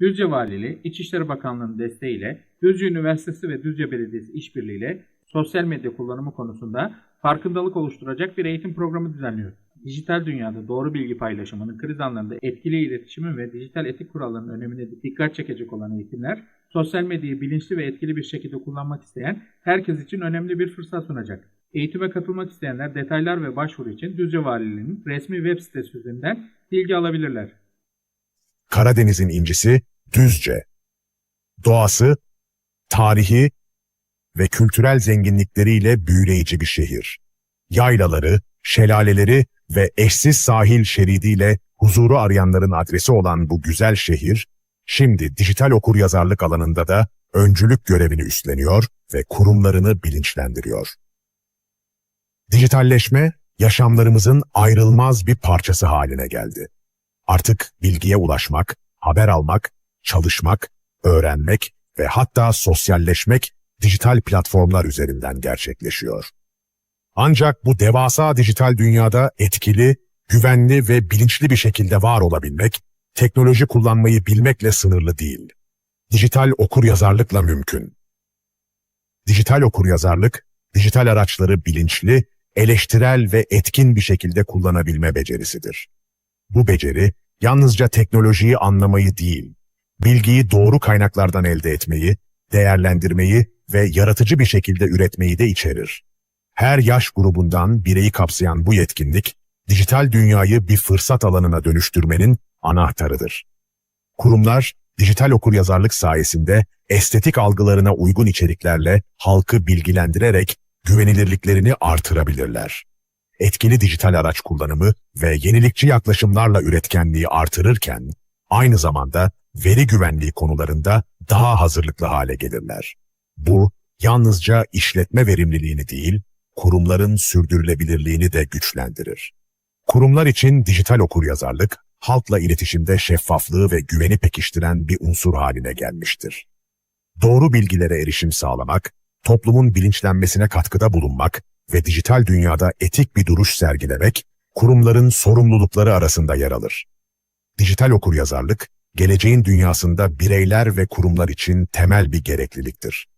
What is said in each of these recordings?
Düzce Valiliği, İçişleri Bakanlığı'nın desteğiyle Düzce Üniversitesi ve Düzce Belediyesi işbirliğiyle sosyal medya kullanımı konusunda farkındalık oluşturacak bir eğitim programı düzenliyor. Dijital dünyada doğru bilgi paylaşımının kriz anlarında etkili iletişimin ve dijital etik kurallarının önemine dikkat çekecek olan eğitimler, sosyal medyayı bilinçli ve etkili bir şekilde kullanmak isteyen herkes için önemli bir fırsat sunacak. Eğitime katılmak isteyenler detaylar ve başvuru için Düzce Valiliği'nin resmi web sitesi üzerinden bilgi alabilirler. Karadeniz'in incisi Düzce. Doğası, tarihi ve kültürel zenginlikleriyle büyüleyici bir şehir. Yaylaları, şelaleleri ve eşsiz sahil şeridiyle huzuru arayanların adresi olan bu güzel şehir, şimdi dijital okuryazarlık alanında da öncülük görevini üstleniyor ve kurumlarını bilinçlendiriyor. Dijitalleşme, yaşamlarımızın ayrılmaz bir parçası haline geldi. Artık bilgiye ulaşmak, haber almak, çalışmak, öğrenmek ve hatta sosyalleşmek dijital platformlar üzerinden gerçekleşiyor. Ancak bu devasa dijital dünyada etkili, güvenli ve bilinçli bir şekilde var olabilmek, teknoloji kullanmayı bilmekle sınırlı değil. Dijital okuryazarlıkla mümkün. Dijital okuryazarlık, dijital araçları bilinçli, eleştirel ve etkin bir şekilde kullanabilme becerisidir. Bu beceri, yalnızca teknolojiyi anlamayı değil, bilgiyi doğru kaynaklardan elde etmeyi, değerlendirmeyi ve yaratıcı bir şekilde üretmeyi de içerir. Her yaş grubundan bireyi kapsayan bu yetkinlik, dijital dünyayı bir fırsat alanına dönüştürmenin anahtarıdır. Kurumlar, dijital okuryazarlık sayesinde estetik algılarına uygun içeriklerle halkı bilgilendirerek güvenilirliklerini artırabilirler. Etkili dijital araç kullanımı ve yenilikçi yaklaşımlarla üretkenliği artırırken, aynı zamanda veri güvenliği konularında daha hazırlıklı hale gelirler. Bu, yalnızca işletme verimliliğini değil, kurumların sürdürülebilirliğini de güçlendirir. Kurumlar için dijital okuryazarlık, halkla iletişimde şeffaflığı ve güveni pekiştiren bir unsur haline gelmiştir. Doğru bilgilere erişim sağlamak, toplumun bilinçlenmesine katkıda bulunmak ve dijital dünyada etik bir duruş sergilemek, kurumların sorumlulukları arasında yer alır. Dijital okuryazarlık, geleceğin dünyasında bireyler ve kurumlar için temel bir gerekliliktir.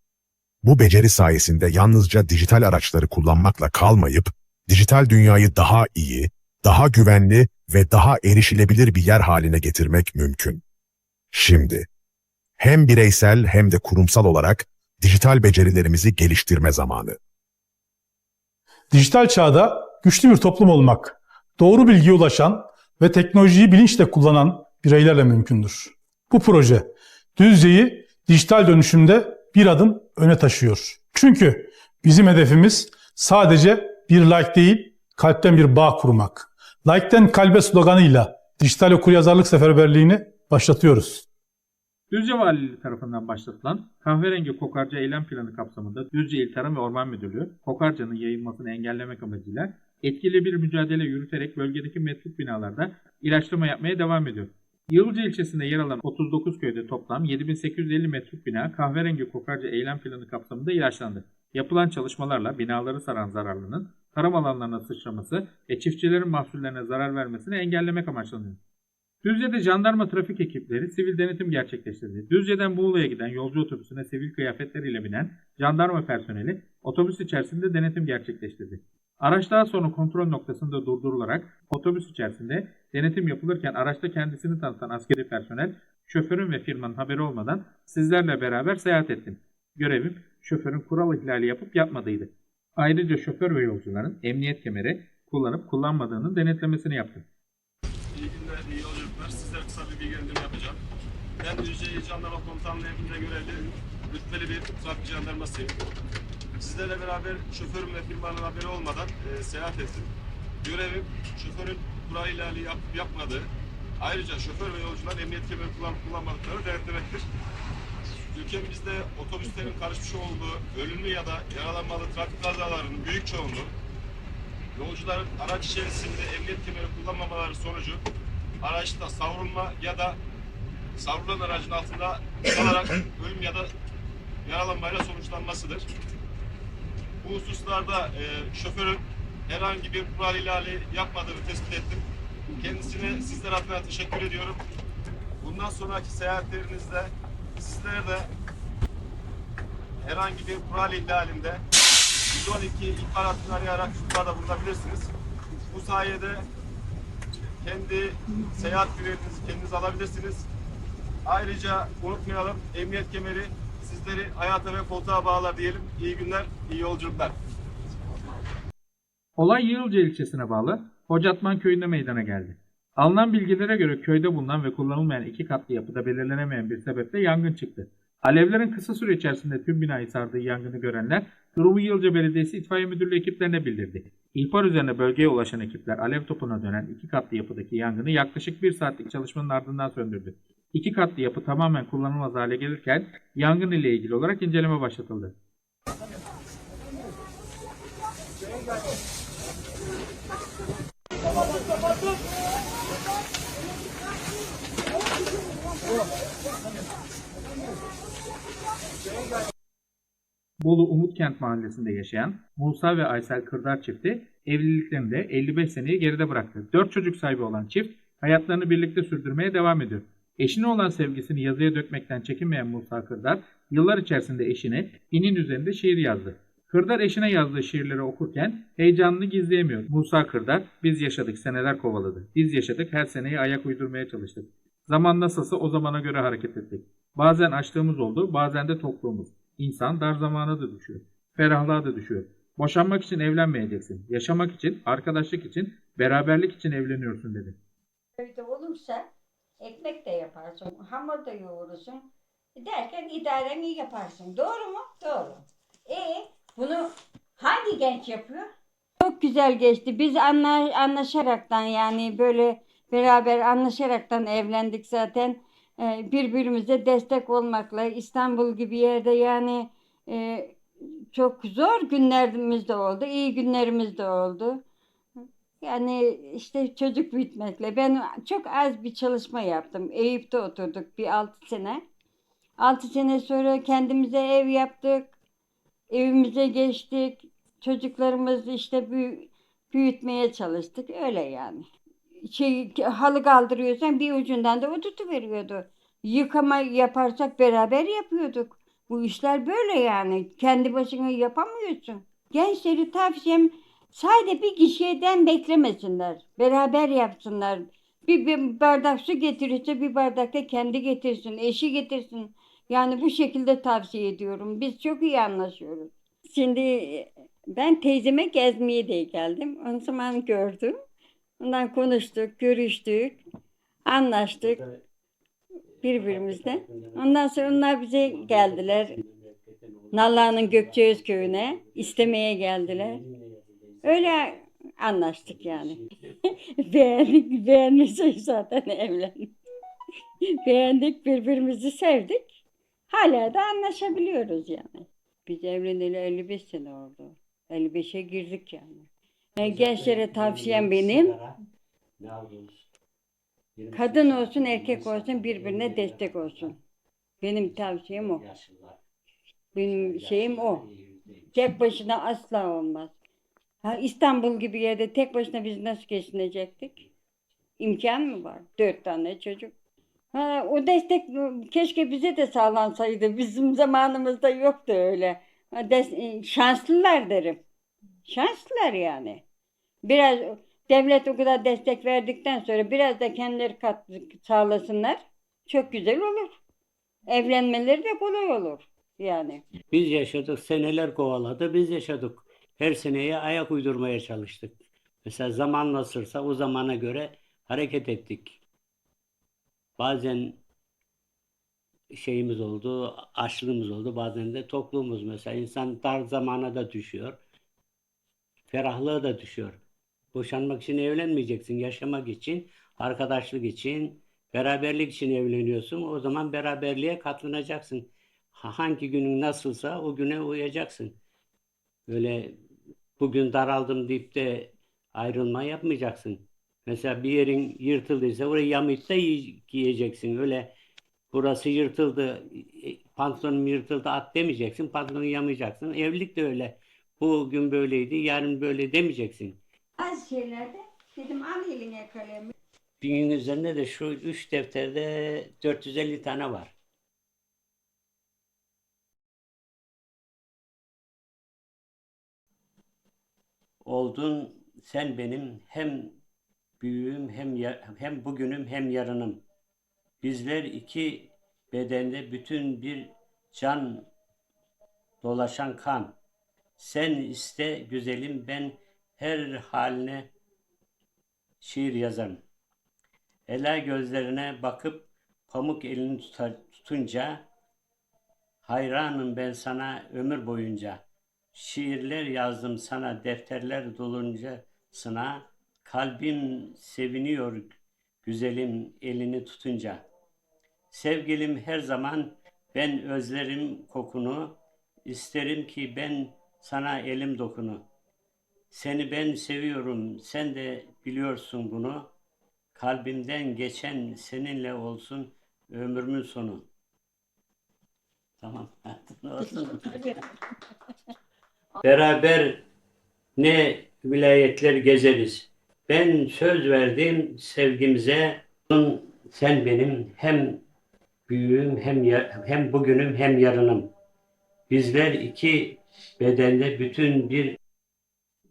Bu beceri sayesinde yalnızca dijital araçları kullanmakla kalmayıp, dijital dünyayı daha iyi, daha güvenli ve daha erişilebilir bir yer haline getirmek mümkün. Şimdi, hem bireysel hem de kurumsal olarak dijital becerilerimizi geliştirme zamanı. Dijital çağda güçlü bir toplum olmak, doğru bilgiye ulaşan ve teknolojiyi bilinçle kullanan bireylerle mümkündür. Bu proje Düzce'yi dijital dönüşümde bir adım öne taşıyor. Çünkü bizim hedefimiz sadece bir like değil, kalpten bir bağ kurmak. Like'ten kalbe sloganıyla dijital okuryazarlık seferberliğini başlatıyoruz. Düzce Valiliği tarafından başlatılan kahverengi kokarca eylem planı kapsamında Düzce İl Tarım ve Orman Müdürlüğü kokarcanın yayılmasını engellemek amacıyla etkili bir mücadele yürüterek bölgedeki metruk binalarda ilaçlama yapmaya devam ediyor. Yılca ilçesinde yer alan 39 köyde toplam 7850 metruk bina kahverengi kokarca eylem planı kapsamında ilaçlandı. Yapılan çalışmalarla binaları saran zararlının tarım alanlarına sıçraması ve çiftçilerin mahsullerine zarar vermesini engellemek amaçlanıyor. Düzce'de jandarma trafik ekipleri sivil denetim gerçekleştirdi. Düzce'den Muğla'ya giden yolcu otobüsüne sivil kıyafetleriyle binen jandarma personeli otobüs içerisinde denetim gerçekleştirdi. Araç daha sonra kontrol noktasında durdurularak otobüs içerisinde denetim yapılırken araçta kendisini tanıtan askeri personel şoförün ve firmanın haberi olmadan sizlerle beraber seyahat ettim. Görevim şoförün kural ihlali yapıp yapmadığıydı. Ayrıca şoför ve yolcuların emniyet kemeri kullanıp kullanmadığının denetlemesini yaptım. İyi günler, iyi yolculuklar. Sizlere kısa bir bilgilendirme yapacağım. Ben İl Jandarma Komutanlığı emrinde görevli rütbeli bir trafik jandarmasıyım. Sizlerle beraber şoförüm ve firmanın haberi olmadan e, seyahat ettim. Görevim şoförün kural ihlali yapıp yapmadığı, ayrıca şoför ve yolcular emniyet kemeri kullanıp kullanmadıkları denetlemektir. Ülkemizde otobüslerin karışmış olduğu ölümlü ya da yaralanmalı trafik kazalarının büyük çoğunluğu yolcuların araç içerisinde emniyet kemeri kullanmamaları sonucu araçta savrulma ya da savrulan aracın altında kalarak ölüm ya da yaralanmayla sonuçlanmasıdır. Bu hususlarda e, şoförün herhangi bir kural ihlali yapmadığını tespit ettim. Kendisine sizler adına teşekkür ediyorum. bundan sonraki seyahatlerinizde sizler de herhangi bir kural ihlalinde 112 ihbar hattını arayarak şurada bulunabilirsiniz. Bu sayede kendi seyahat güveninizi kendiniz alabilirsiniz. Ayrıca unutmayalım emniyet kemeri sizleri hayata ve koltuğa bağlar diyelim. İyi günler, iyi yolculuklar. Olay Yığılca ilçesine bağlı Hocatman köyünde meydana geldi. Alınan bilgilere göre köyde bulunan ve kullanılmayan iki katlı yapıda belirlenemeyen bir sebeple yangın çıktı. Alevlerin kısa süre içerisinde tüm binayı sardığı yangını görenler durumu Yılca Belediyesi İtfaiye Müdürlüğü ekiplerine bildirdi. İhbar üzerine bölgeye ulaşan ekipler alev topuna dönen iki katlı yapıdaki yangını yaklaşık bir saatlik çalışmanın ardından söndürdü. İki katlı yapı tamamen kullanılmaz hale gelirken yangın ile ilgili olarak inceleme başlatıldı. Bolu Umutkent mahallesinde yaşayan Musa ve Aysel Kırdar çifti evliliklerini de 55 seneyi geride bıraktı. 4 çocuk sahibi olan çift hayatlarını birlikte sürdürmeye devam ediyor. Eşine olan sevgisini yazıya dökmekten çekinmeyen Musa Kırdar yıllar içerisinde eşine inin üzerinde şiir yazdı. Kırdar eşine yazdığı şiirleri okurken heyecanını gizleyemiyor. Musa Kırdar, biz yaşadık seneler kovaladı. Biz yaşadık her seneyi ayak uydurmaya çalıştık. Zaman nasılsa o zamana göre hareket ettik. Bazen açlığımız oldu, bazen de tokluğumuz. İnsan dar zamana da düşüyor. Ferahlığa da düşüyor. Boşanmak için evlenmeyeceksin. Yaşamak için, arkadaşlık için, beraberlik için evleniyorsun dedi. Köyde olursa ekmek de yaparsın, hamur da yoğurursun. Derken idareni yaparsın. Doğru mu? Doğru. E bunu hangi genç yapıyor? Çok güzel geçti. Biz anla, anlaşaraktan yani böyle beraber anlaşaraktan evlendik zaten. Ee, birbirimize destek olmakla İstanbul gibi yerde yani e, çok zor günlerimiz de oldu, iyi günlerimiz de oldu. Yani işte çocuk büyütmekle. Ben çok az bir çalışma yaptım. Eyüp'te oturduk bir altı sene. Altı sene sonra kendimize ev yaptık. Evimize geçtik. Çocuklarımızı işte büyü- büyütmeye çalıştık. Öyle yani. Şey, halı kaldırıyorsan bir ucundan da o tutuveriyordu. Yıkama yaparsak beraber yapıyorduk. Bu işler böyle yani. Kendi başına yapamıyorsun. Gençleri tavsiyem Sadece bir kişiden beklemesinler. Beraber yapsınlar. Bir, bir bardak su getirirse bir bardak da kendi getirsin. Eşi getirsin. Yani bu şekilde tavsiye ediyorum. Biz çok iyi anlaşıyoruz. Şimdi e, ben teyzeme gezmeye de geldim. O zaman gördüm. Ondan konuştuk, görüştük, anlaştık birbirimizle. Ondan sonra onlar bize geldiler. Nallıhan'ın Gökçeöz köyüne istemeye geldiler. Öyle anlaştık yani. Beğendik, beğenmişsek zaten evlendik. Beğendik, birbirimizi sevdik. Hala da anlaşabiliyoruz yani. Biz evleneli 55 sene oldu. 55'e girdik yani. Ben gençlere tavsiyem benim, kadın olsun erkek olsun birbirine destek olsun. Benim tavsiyem o. Benim şeyim o. Tek başına asla olmaz. Ha, İstanbul gibi yerde tek başına biz nasıl geçinecektik? İmkan mı var? Dört tane çocuk. Ha, o destek keşke bize de sağlansaydı. Bizim zamanımızda yoktu öyle. Ha, des- şanslılar derim. Şanslılar yani. Biraz devlet o kadar destek verdikten sonra biraz da kendileri katkı sağlasınlar. Çok güzel olur. Evlenmeleri de kolay olur yani. Biz yaşadık, seneler kovaladı, biz yaşadık. Her seneye ayak uydurmaya çalıştık. Mesela zaman nasılsa o zamana göre hareket ettik. Bazen şeyimiz oldu, açlığımız oldu, bazen de tokluğumuz mesela. insan dar zamana da düşüyor, ferahlığa da düşüyor. Boşanmak için evlenmeyeceksin, yaşamak için, arkadaşlık için, beraberlik için evleniyorsun. O zaman beraberliğe katlanacaksın. Ha- Hangi günün nasılsa o güne uyacaksın. Böyle bugün daraldım deyip de ayrılma yapmayacaksın. Mesela bir yerin yırtıldıysa orayı giy- giyeceksin. Öyle burası yırtıldı, e, pantolonum yırtıldı at demeyeceksin. Pantolonu yamayacaksın. Evlilik de öyle. Bugün böyleydi, yarın böyle demeyeceksin. Az şeylerde dedim al eline kalemi. Binin üzerinde de şu üç defterde 450 tane var. Oldun sen benim hem büyüğüm hem hem bugünüm hem yarınım. Bizler iki bedende bütün bir can dolaşan kan. Sen iste güzelim ben her haline şiir yazarım. Ela gözlerine bakıp pamuk elini tutunca hayranım ben sana ömür boyunca. Şiirler yazdım sana defterler doluncasına. Kalbim seviniyor güzelim elini tutunca. Sevgilim her zaman ben özlerim kokunu. İsterim ki ben sana elim dokunu. Seni ben seviyorum, sen de biliyorsun bunu. Kalbimden geçen seninle olsun ömrümün sonu. Tamam. Olsun. Beraber ne vilayetler gezeriz. Ben söz verdim sevgimize. Sen benim hem büyüğüm hem hem bugünüm hem yarınım. Bizler iki bedende bütün bir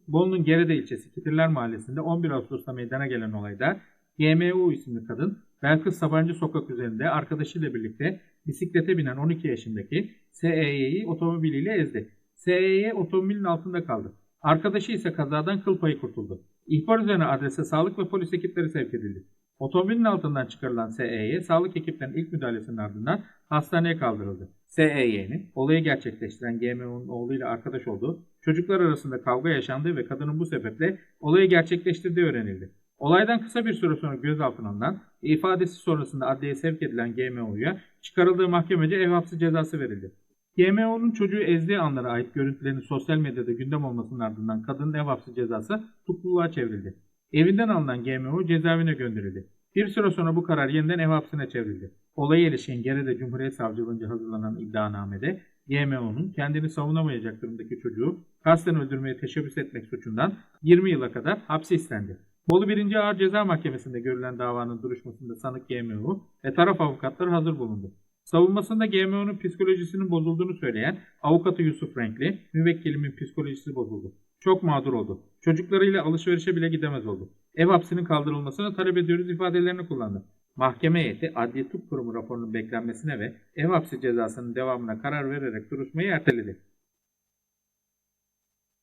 Bolu'nun Gerede ilçesi Kitirler Mahallesi'nde 11 Ağustos'ta meydana gelen olayda GMU isimli kadın Belkıs Sabancı sokak üzerinde arkadaşıyla birlikte bisiklete binen 12 yaşındaki SEY'yi otomobiliyle ezdi. SEY otomobilin altında kaldı. Arkadaşı ise kazadan kıl payı kurtuldu. İhbar üzerine adrese sağlık ve polis ekipleri sevk edildi. Otomobilin altından çıkarılan SEY, sağlık ekiplerinin ilk müdahalesinin ardından hastaneye kaldırıldı. SEY'nin olayı gerçekleştiren GMO'nun oğluyla arkadaş olduğu, çocuklar arasında kavga yaşandığı ve kadının bu sebeple olayı gerçekleştirdiği öğrenildi. Olaydan kısa bir süre sonra gözaltına alınan, ifadesi sonrasında adliyeye sevk edilen GMO'ya çıkarıldığı mahkemece ev hapsi cezası verildi. GMO'nun çocuğu ezdiği anlara ait görüntülerin sosyal medyada gündem olmasının ardından kadının ev hapsi cezası tutukluluğa çevrildi. Evinden alınan GMO cezaevine gönderildi. Bir süre sonra bu karar yeniden ev hapsine çevrildi. Olaya ilişkin Gerede Cumhuriyet Savcılığınca hazırlanan iddianamede GMO'nun kendini savunamayacak durumdaki çocuğu kasten öldürmeye teşebbüs etmek suçundan 20 yıla kadar hapsi istendi. Bolu 1. Ağır Ceza Mahkemesi'nde görülen davanın duruşmasında sanık GMO ve taraf avukatları hazır bulundu. Savunmasında GMO'nun psikolojisinin bozulduğunu söyleyen avukatı Yusuf Renkli, müvekkilimin psikolojisi bozuldu. Çok mağdur oldu. Çocuklarıyla alışverişe bile gidemez oldu. Ev hapsinin kaldırılmasını talep ediyoruz ifadelerini kullandı. Mahkeme heyeti Adli Tıp Kurumu raporunun beklenmesine ve ev hapsi cezasının devamına karar vererek duruşmayı erteledi.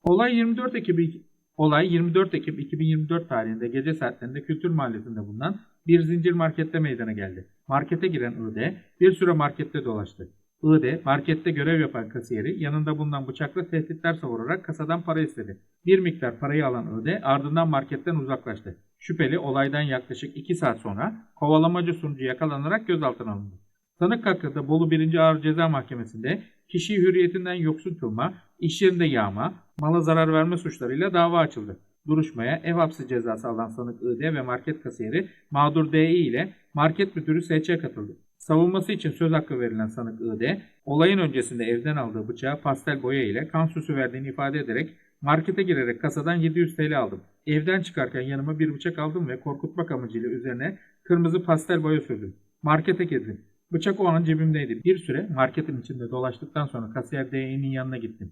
Olay 24 Ekim Olay 24 Ekim 2024 tarihinde gece saatlerinde Kültür Mahallesi'nde bulunan bir zincir markette meydana geldi. Markete giren İD bir süre markette dolaştı. İD markette görev yapan kasiyeri yanında bulunan bıçakla tehditler savurarak kasadan para istedi. Bir miktar parayı alan İD ardından marketten uzaklaştı. Şüpheli olaydan yaklaşık 2 saat sonra kovalamacı sonucu yakalanarak gözaltına alındı. Sanık hakkında Bolu 1. Ağır Ceza Mahkemesi'nde kişiyi hürriyetinden yoksun kılma, iş yerinde yağma, mala zarar verme suçlarıyla dava açıldı. Duruşmaya ev hapsi cezası alan sanık İD ve market kasiyeri mağdur Dİ ile market müdürü SÇ katıldı. Savunması için söz hakkı verilen sanık İD, olayın öncesinde evden aldığı bıçağı pastel boya ile kan süsü verdiğini ifade ederek markete girerek kasadan 700 TL aldım. Evden çıkarken yanıma bir bıçak aldım ve korkutmak amacıyla üzerine kırmızı pastel boya sürdüm. Markete girdim. Bıçak o an cebimdeydi. Bir süre marketin içinde dolaştıktan sonra kasiyer DE'nin yanına gittim.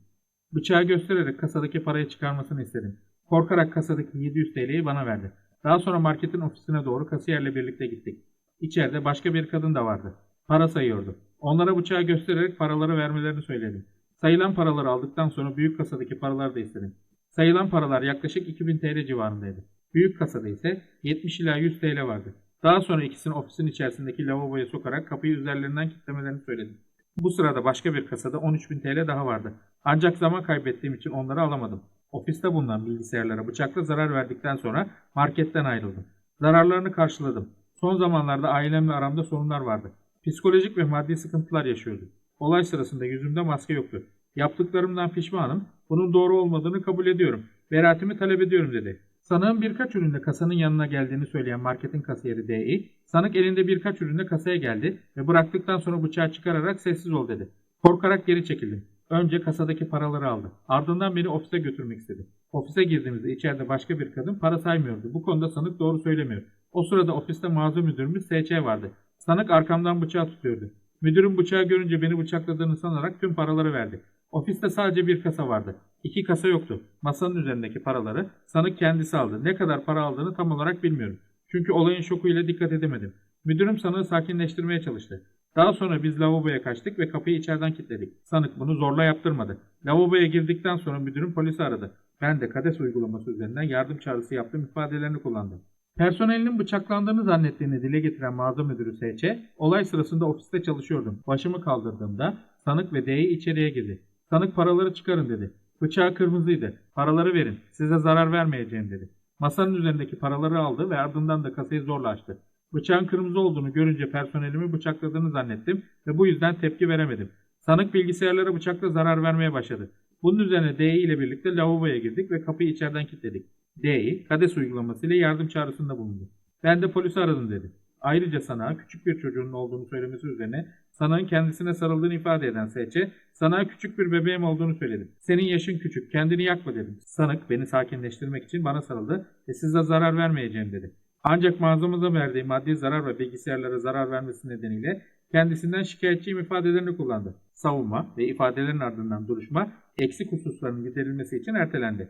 Bıçağı göstererek kasadaki parayı çıkarmasını istedim. Korkarak kasadaki 700 TL'yi bana verdi. Daha sonra marketin ofisine doğru kasiyerle birlikte gittik. İçeride başka bir kadın da vardı. Para sayıyordu. Onlara bıçağı göstererek paraları vermelerini söyledim. Sayılan paraları aldıktan sonra büyük kasadaki paraları da istedim. Sayılan paralar yaklaşık 2000 TL civarındaydı. Büyük kasada ise 70 ila 100 TL vardı. Daha sonra ikisini ofisin içerisindeki lavaboya sokarak kapıyı üzerlerinden kilitlemelerini söyledim. Bu sırada başka bir kasada 13.000 TL daha vardı. Ancak zaman kaybettiğim için onları alamadım. Ofiste bulunan bilgisayarlara bıçakla zarar verdikten sonra marketten ayrıldım. Zararlarını karşıladım. Son zamanlarda ailemle aramda sorunlar vardı. Psikolojik ve maddi sıkıntılar yaşıyordum. Olay sırasında yüzümde maske yoktu. Yaptıklarımdan pişmanım. Bunun doğru olmadığını kabul ediyorum. Beraatimi talep ediyorum dedi. Sanığın birkaç ürünle kasanın yanına geldiğini söyleyen marketin kasiyeri Dİ, sanık elinde birkaç ürünle kasaya geldi ve bıraktıktan sonra bıçağı çıkararak sessiz ol dedi. Korkarak geri çekildim. Önce kasadaki paraları aldı. Ardından beni ofise götürmek istedi. Ofise girdiğimizde içeride başka bir kadın para saymıyordu. Bu konuda sanık doğru söylemiyor. O sırada ofiste mağaza müdürümüz S.Ç. vardı. Sanık arkamdan bıçağı tutuyordu. Müdürüm bıçağı görünce beni bıçakladığını sanarak tüm paraları verdi. Ofiste sadece bir kasa vardı. İki kasa yoktu. Masanın üzerindeki paraları sanık kendisi aldı. Ne kadar para aldığını tam olarak bilmiyorum. Çünkü olayın şokuyla dikkat edemedim. Müdürüm sanığı sakinleştirmeye çalıştı. Daha sonra biz lavaboya kaçtık ve kapıyı içeriden kilitledik. Sanık bunu zorla yaptırmadı. Lavaboya girdikten sonra müdürüm polisi aradı. Ben de KADES uygulaması üzerinden yardım çağrısı yaptım ifadelerini kullandım. Personelinin bıçaklandığını zannettiğini dile getiren mağaza müdürü S.Ç. olay sırasında ofiste çalışıyordum. Başımı kaldırdığımda sanık ve D'yi içeriye girdi. Sanık paraları çıkarın dedi. Bıçağı kırmızıydı. Paraları verin. Size zarar vermeyeceğim dedi. Masanın üzerindeki paraları aldı ve ardından da kasayı zorla açtı. Bıçağın kırmızı olduğunu görünce personelimi bıçakladığını zannettim ve bu yüzden tepki veremedim. Sanık bilgisayarlara bıçakla zarar vermeye başladı. Bunun üzerine DE ile birlikte lavaboya girdik ve kapıyı içeriden kilitledik. DE, KADES uygulamasıyla yardım çağrısında bulundu. Ben de polisi aradım dedi. Ayrıca sanağa küçük bir çocuğunun olduğunu söylemesi üzerine sanığın kendisine sarıldığını ifade eden S.Ç. Sanağa küçük bir bebeğim olduğunu söyledim. Senin yaşın küçük, kendini yakma dedim. Sanık beni sakinleştirmek için bana sarıldı ve size zarar vermeyeceğim dedi. Ancak mağazamıza verdiği maddi zarar ve bilgisayarlara zarar vermesi nedeniyle kendisinden şikayetçiyim ifadelerini kullandı. Savunma ve ifadelerin ardından duruşma eksik hususların giderilmesi için ertelendi.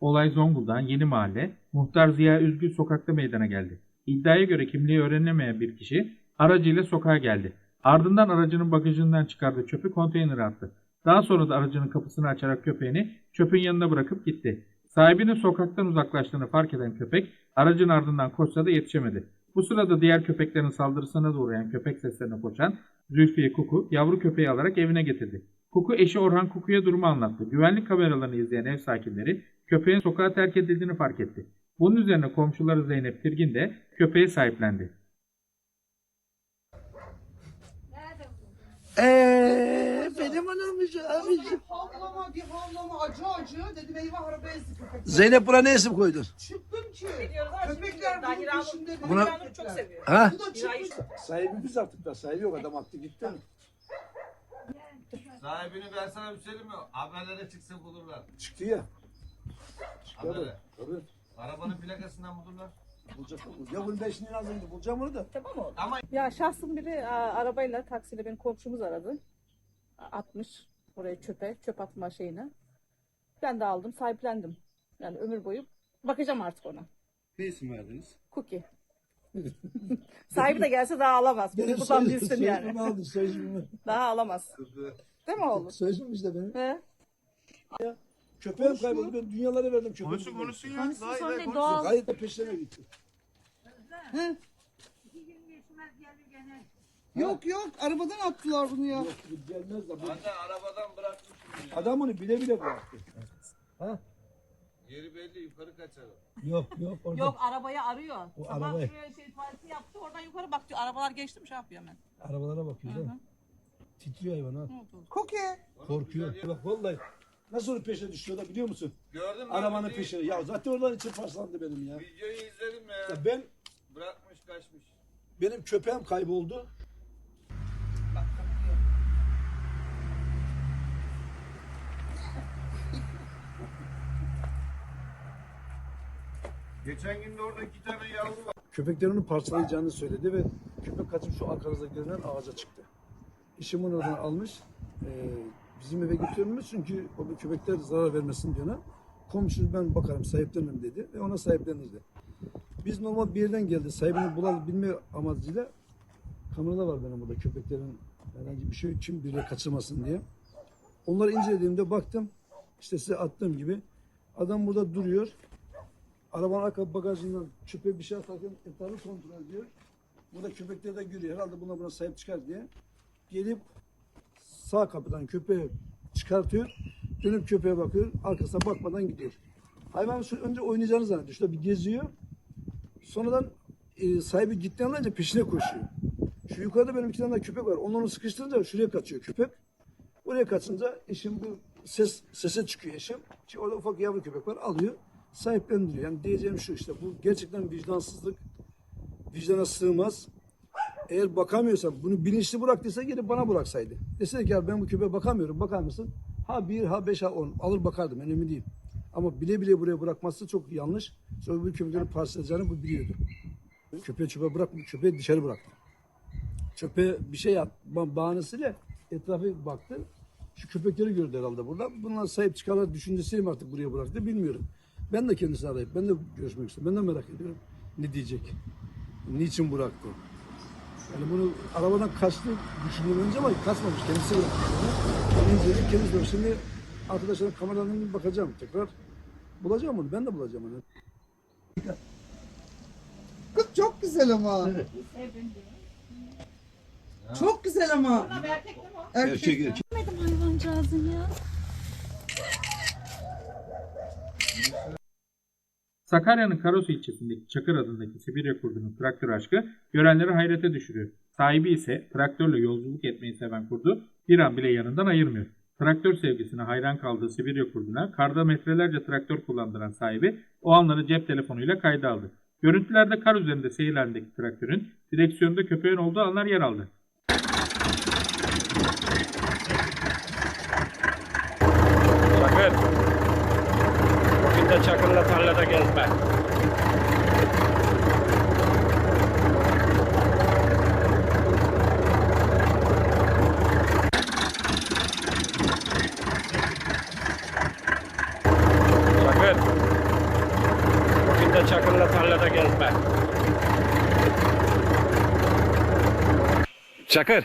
Olay Zonguldak'ın Yeni Mahalle, Muhtar Ziya Üzgül sokakta meydana geldi. İddiaya göre kimliği öğrenilemeyen bir kişi aracıyla sokağa geldi. Ardından aracının bagajından çıkardığı çöpü konteynere attı. Daha sonra da aracının kapısını açarak köpeğini çöpün yanına bırakıp gitti. Sahibinin sokaktan uzaklaştığını fark eden köpek aracın ardından koşsa da yetişemedi. Bu sırada diğer köpeklerin saldırısına da uğrayan köpek seslerine koşan Zülfiye Kuku yavru köpeği alarak evine getirdi. Kuku eşi Orhan Kuku'ya durumu anlattı. Güvenlik kameralarını izleyen ev sakinleri köpeğin sokağa terk edildiğini fark etti. Bunun üzerine komşuları Zeynep Tirgin de köpeği sahiplendi. Eee benim anammış abiciğim. Havlama bir havlama acı acı dedim eyvah arabaya ezdi köpek. Zeynep buna ne isim koydun? Çıktım ki. Köpekler bunun peşinde. Buna- Buna... çok seviyor. Ha? Bu da çıkmış. Sahibi biz artık da sahibi yok adam attı gitti. Sahibini ben sana bir söyleyeyim mi? Haberlere çıksın bulurlar. Çıktı ya. Çıktı Habere. abi. Tabii. Arabanın plakasından bulurlar. Bulacak mı? Ya bunu ben şimdi lazım bulacağım onu da. Tamam oldu. Ama Ya şahsın biri a, arabayla taksiyle benim komşumuz aradı. Atmış oraya çöpe, çöp atma şeyine. Ben de aldım, sahiplendim. Yani ömür boyu bakacağım artık ona. ne isim verdiniz? Cookie. Sahibi de gelse daha alamaz. Bunu buradan bilsin yani. aldı sözümü. Daha alamaz. Değil mi oğlum? Sözüm işte benim. He? Köpeğim kayboldu ben dünyaları verdim köpeğime. Konuşsun konuşsun ya. Daha iyi doğal. Gayet de peşlerine gitti. Yok yok arabadan attılar bunu ya. Yok gelmez de bu. Anne arabadan bırakmışım. Adam onu bile bile bıraktı. Yeri belli yukarı kaçar. Yok yok orada. Yok arabayı arıyor. O Sabah arabayı. şuraya şey tuvaleti yaptı oradan yukarı bak diyor. Arabalar geçti mi şey yapıyor hemen. Arabalara bakıyor değil mi? Titriyor hayvan ha. Ne oldu? Koki. Korkuyor. Bak vallahi nasıl onun peşine düşüyor da biliyor musun? Gördün mü? Arabanın Videoyu- peşine. Ya zaten oradan içim paslandı benim ya. Videoyu izledim ya. ya ben Bırakmış kaçmış. benim köpeğim kayboldu. Geçen gün de orada iki tane yavru var. Köpeklerin onu parçalayacağını söyledi ve köpek kaçıp şu arkanızda görünen ağaca çıktı. İşimi oradan almış. eee, bizim eve götürmüş çünkü o köpekler zarar vermesin diye ona. Komşu ben bakarım sahiplenirim dedi ve ona sahiplenirdi. Biz normal bir yerden geldi. Sahibini bulabilme amacıyla kamerada var benim burada köpeklerin herhangi bir şey kim biriyle kaçırmasın diye. Onları incelediğimde baktım işte size attığım gibi adam burada duruyor. Arabanın arka bagajından çöpe bir şey atarken etrafı kontrol ediyor. Burada köpekler de görüyor. Herhalde buna buna sahip çıkar diye. Gelip sağ kapıdan köpeği çıkartıyor. Dönüp köpeğe bakıyor. Arkasına bakmadan gidiyor. Hayvan önce oynayacağını zannediyor. Şurada bir geziyor. Sonradan e, sahibi gittiğini anlayınca peşine koşuyor. Şu yukarıda benim iki tane köpek var. Onları sıkıştırınca şuraya kaçıyor köpek. Oraya kaçınca eşim bu ses sese çıkıyor eşim. Şimdi orada ufak yavru köpek var alıyor sahiplendiriyor. Yani diyeceğim şu işte bu gerçekten vicdansızlık vicdana sığmaz. Eğer bakamıyorsan bunu bilinçli bıraktıysa geri bana bıraksaydı. Deseydi ki ya ben bu köpeğe bakamıyorum bakar mısın? Ha bir ha beş ha on alır bakardım önemli değil. Ama bile bile buraya bırakması çok yanlış. Sonra bu köpeklerin parçalayacağını bu biliyordu. Köpeği çöpe bırakmıyor, köpeği dışarı bıraktı. Çöpe bir şey at, ba- bahanesiyle etrafı baktı. Şu köpekleri gördü herhalde burada. Bunlar sahip çıkarlar düşüncesiyle mi artık buraya bıraktı bilmiyorum. Ben de kendisini arayıp ben de görüşmek istiyorum. Ben de merak ediyorum. Ne diyecek? Niçin bıraktı? Yani bunu arabadan kaçtı düşündüm önce ama kaçmamış. Kendisi bıraktı. İnceleyip kendisi bıraktı. Şimdi arkadaşların kameralarına bir bakacağım tekrar. Bulacağım onu. Ben de bulacağım onu. Kız çok güzel ama. Çok güzel ama. Erkek. Sakarya'nın Karasu ilçesindeki Çakır adındaki Sibirya kurdunun traktör aşkı görenleri hayrete düşürüyor. Sahibi ise traktörle yolculuk etmeyi seven kurdu bir an bile yanından ayırmıyor. Traktör sevgisine hayran kaldığı Sibirya kurduna karda metrelerce traktör kullandıran sahibi o anları cep telefonuyla kayda aldı. Görüntülerde kar üzerinde seyir halindeki traktörün direksiyonda köpeğin olduğu anlar yer aldı. Çakır. Bugün de Çakır'la tarlada gezme. Çakır. De Çakır'la tarlada gezme. Çakır.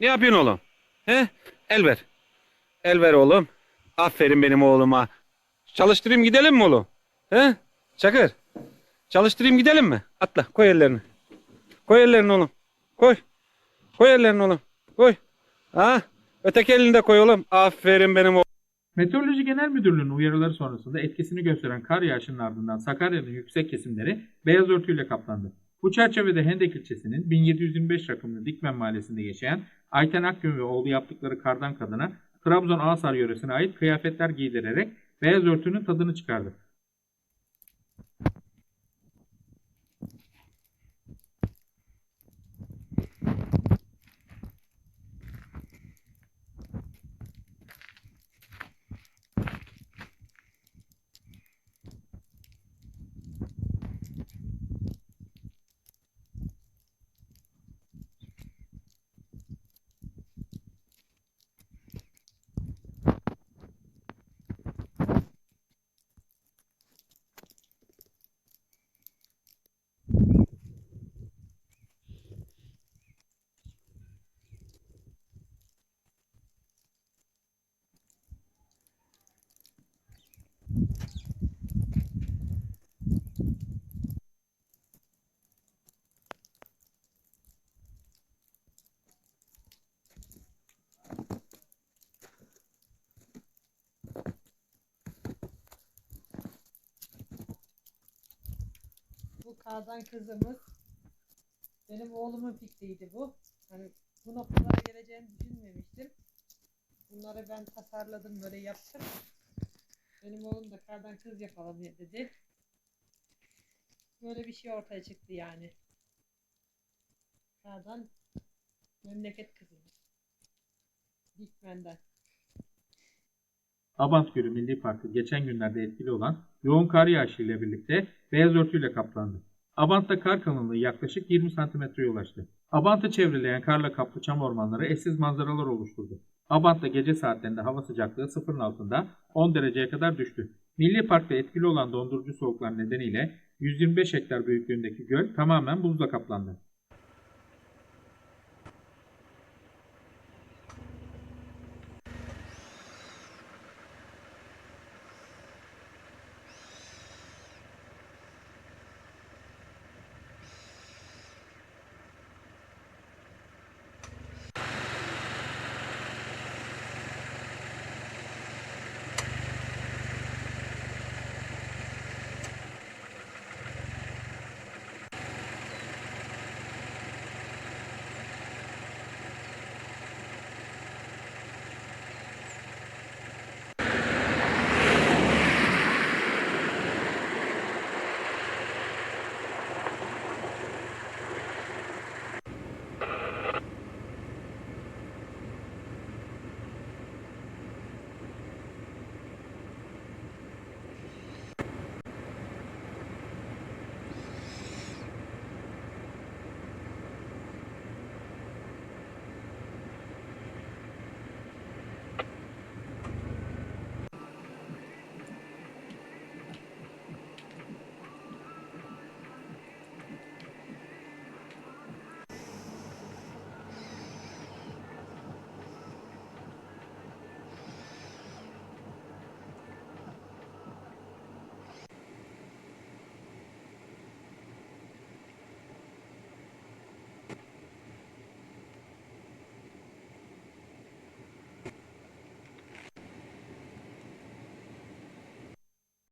Ne yapıyorsun oğlum? He? El ver. El ver oğlum. Aferin benim oğluma. Çalıştırayım gidelim mi oğlum? He? Çakır. Çalıştırayım gidelim mi? Atla koy ellerini. Koy ellerini oğlum. Koy. Koy ellerini oğlum. Koy. Ha? Öteki elini de koy oğlum. Aferin benim oğlum. Meteoroloji Genel Müdürlüğü'nün uyarıları sonrasında etkisini gösteren kar yağışının ardından Sakarya'nın yüksek kesimleri beyaz örtüyle kaplandı. Bu çerçevede Hendek ilçesinin 1725 rakımlı Dikmen mahallesinde yaşayan Ayten Akgün ve oğlu yaptıkları kardan kadına Trabzon Ağsar yöresine ait kıyafetler giydirerek beyaz örtünün tadını çıkardı. Bu kardan kızımız benim oğlumun fikriydi bu. Hani bu noktalara geleceğini düşünmemiştim. Bunları ben tasarladım böyle yaptım. Benim oğlum da kardan kız yapalım dedi. Böyle bir şey ortaya çıktı yani. Kardan memleket kızımız. Dikmen'den. Abant Gölü Milli Parkı geçen günlerde etkili olan yoğun kar yağışı ile birlikte beyaz örtüyle kaplandı. Abant'ta kar kalınlığı yaklaşık 20 santimetreye ulaştı. Abant'ı çevreleyen karla kaplı çam ormanları eşsiz manzaralar oluşturdu. Abant'ta gece saatlerinde hava sıcaklığı sıfırın altında 10 dereceye kadar düştü. Milli Park'ta etkili olan dondurucu soğuklar nedeniyle 125 hektar büyüklüğündeki göl tamamen buzla kaplandı.